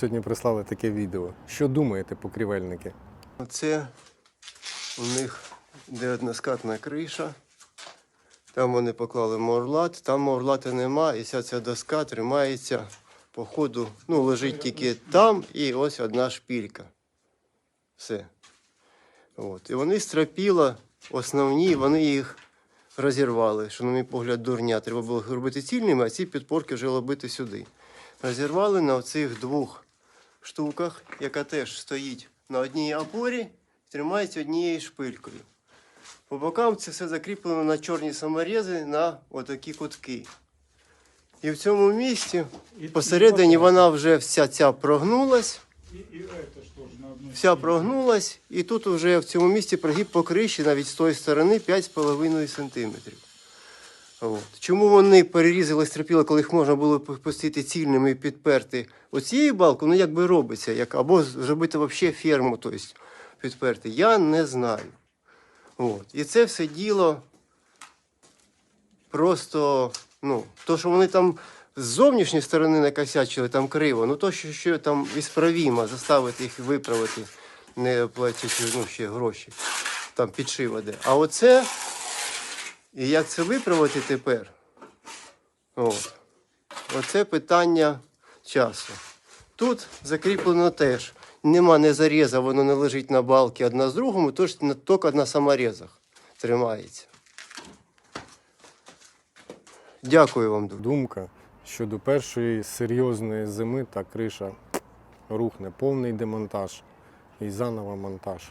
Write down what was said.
Сьогодні прислали таке відео. Що думаєте, покрівельники? Оце у них де односкатна криша. Там вони поклали морлат, там морлата нема, і вся ця доска тримається по ходу, ну, лежить тільки там і ось одна шпілька. Все. От. І вони стропіла основні, вони їх розірвали, що, на мій погляд, дурня. Треба було робити цільними, а ці підпорки вже робити сюди. Розірвали на оцих двох штуках, яка теж стоїть на одній опорі, тримається однією шпилькою. По бокам це все закріплено на чорні саморези на отакі кутки. І в цьому місці посередині вона вже вся ця прогнулась, вся прогнулась, і тут вже в цьому місці прогиб по криші навіть з тої сторони 5,5 см. От. Чому вони перерізали стріпіли, коли їх можна було пустити цільними і підперти оцією балкою, ну як би робиться, як, або зробити взагалі ферму, тобто підперти, я не знаю. От. І це все діло просто, ну, то, що вони там з зовнішньої сторони накосячили, там криво, ну то, що, що там ісправімо, заставити їх виправити, не платячи ну, ще гроші, там підшива де. А оце, і як це виправити тепер? От. Оце питання часу. Тут закріплено теж. Нема не заріза, воно не лежить на балці одна з другому, тож тільки на саморезах тримається. Дякую вам. Думка, що до першої серйозної зими та криша рухне повний демонтаж і заново монтаж.